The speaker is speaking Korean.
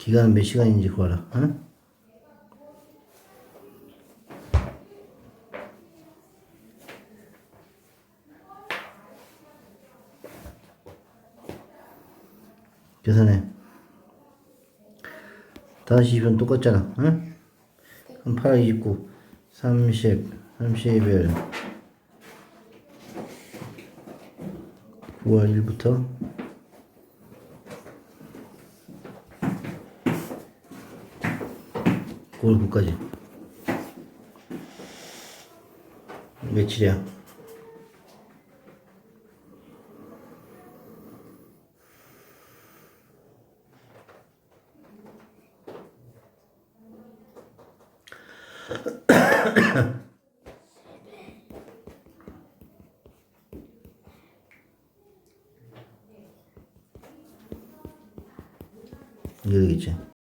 기간은 몇 시간인지 구하라. 응? 계산해. 5시 20분 똑같잖아. 응? 그럼 8, 29, 30, 31. 9월 1부터 9월 9까지. 며칠이야? 이게 되겠지.